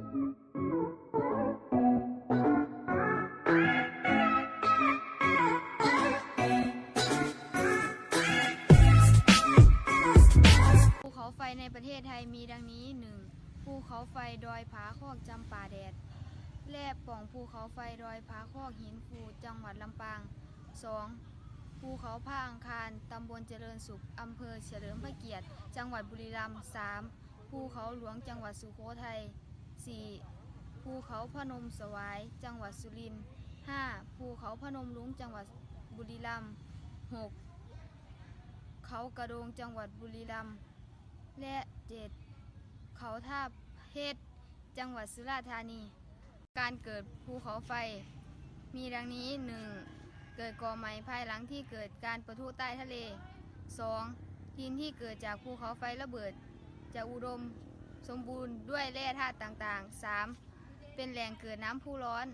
ภูเขาไฟในประเทศไทยมีดังนี้ 1. ภูเขาไฟดอยผาคอกจำป่าแดด และปล่องภูเขาไฟดอยผาคอกหินฟูจังหวัดลำปาง 2. ภูเขาผ้าอังคาร ตำบลเจริญสุข อำเภอเฉลิมพระเกียรติ จังหวัดบุรีรัมย์ 3. ภูเขาหลวงจังหวัดสุโขทัย 4. ภูเขาพนมสวาย จังหวัดสุรินทร์ 5. ภูเขาพนมรุ้งจังหวัดบุรีรัมย์ 6. เขากระโดงจังหวัดบุรีรัมย์ และเจ็ดเขาท่าเพชรจังหวัดสุราษฎร์ธานี การเกิดภูเขาไฟ มีดังนี้ 1. เกิดก่อใหม่ภายหลังที่เกิดการประทุใต้ทะเล 2. ดินที่เกิดจากภูเขาไฟระเบิด จะอุดม สมบูรณ์ด้วยแร่ธาตุต่างๆ 3. เป็นแหล่งเกิดน้ำพุร้อน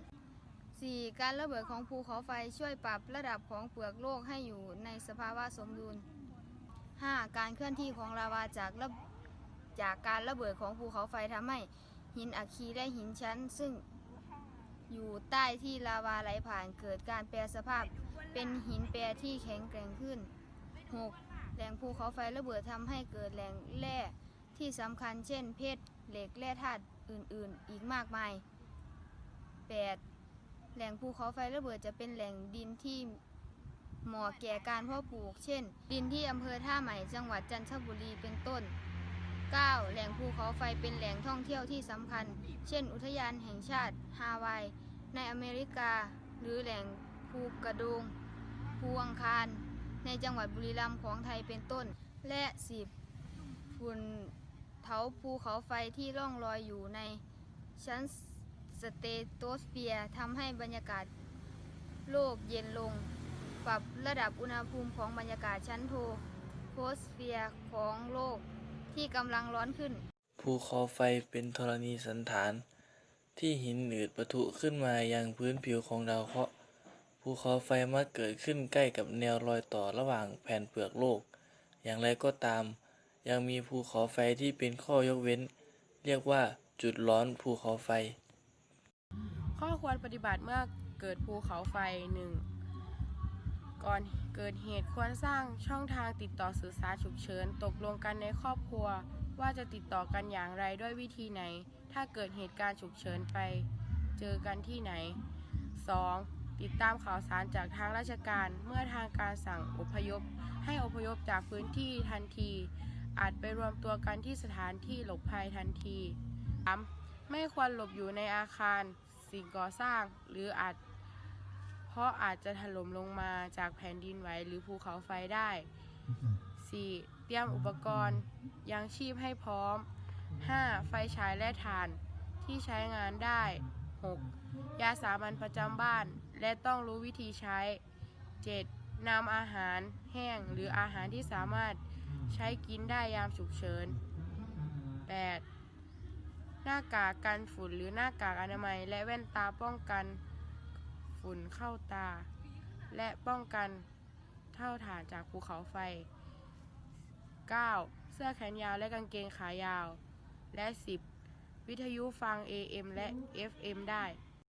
4. การระเบิดของภูเขาไฟช่วยปรับระดับของเปลือกโลกให้อยู่ในสภาวะสมดุล 5. การเคลื่อนที่ของลาวาจากระจากการระเบิดของภูเขาไฟทำให้หินอัคคีและหินชั้น ซึ่งอยู่ใต้ที่ลาวาไหลผ่านเกิดการแปรสภาพ เป็นหินแปรที่แข็งแกร่งขึ้น 6. แหล่งภูเขาไฟระเบิดทำให้เกิดแหล่งแร่ ที่สำคัญเช่น เพชรเหล็กแร่ธาตุอื่นๆ อีกมากมาย 8. แหล่งภูเขาไฟระเบิดจะเป็นแหล่งดินที่เหมาะแก่การเพาะปลูก เช่น ดินที่อำเภอท่าใหม่จังหวัดจันทบุรีเป็นต้น 9. แหล่งภูเขาไฟเป็นแหล่งท่องเที่ยวที่สำคัญ เช่น อุทยานแห่งชาติฮาวาย ในอเมริกา หรือแหล่งภูกระดงภูอังคาร ในจังหวัดบุรีรัมย์ของไทยเป็นต้น และ 10. ฝุ่น เถาภูเขาไฟที่ล่องลอยอยู่ในชั้นสเตโตสเฟียร์ทำให้บรรยากาศโลกเย็นลง ปรับระดับอุณหภูมิของบรรยากาศชั้นโทโพสเฟียร์ของโลกที่กำลังร้อนขึ้น ภูเขาไฟเป็นธรณีสันฐาน ที่หินหนืดปะทุขึ้นมายังพื้นผิวของดาวเคราะห์ภูเขาไฟมักเกิดขึ้นใกล้กับแนวรอยต่อระหว่างแผ่นเปลือกโลก อย่างไรก็ตาม ยังมีภูเขาไฟที่เป็นข้อยกเว้น เรียกว่าจุดร้อนภูเขาไฟ ข้อควรปฏิบัติเมื่อเกิดภูเขาไฟหนึ่งก่อนเกิดเหตุควรสร้างช่องทางติดต่อสื่อสารฉุกเฉินตกลงกันในครอบครัว ว่าจะติดต่อกันอย่างไรด้วยวิธีไหน ถ้าเกิดเหตุการณ์ฉุกเฉินไป เจอกันที่ไหน 2. ติดตามข่าวสารจากทางราชการเมื่อทางการสั่งอพยพ ให้อพยพจากพื้นที่ทันที อาจไปรวมตัวกันที่สถานที่หลบภัยทันที 3. ไม่ควรหลบอยู่ในอาคาร สิ่งก่อสร้าง หรืออาจ เพราะอาจจะถล่มลงมาจากแผ่นดินไหวหรือภูเขาไฟได้ 4. เตรียมอุปกรณ์ยังชีพให้พร้อม 5. ไฟฉายและถ่านที่ใช้งานได้ 6. ยาสามัญประจำบ้านและต้องรู้วิธีใช้ 7. นำอาหารแห้งหรืออาหารที่สามารถ ใช้กินได้ยามฉุกเฉิน 8. หน้ากากกันฝุ่นหรือหน้ากากอนามัย และแว่นตาป้องกันฝุ่นเข้าตา และป้องกันเท่าฐานจากภูเขาไฟ 9. เสื้อแขนยาวและกางเกงขายาว และ 10. วิทยุฟัง AM และ FM ได้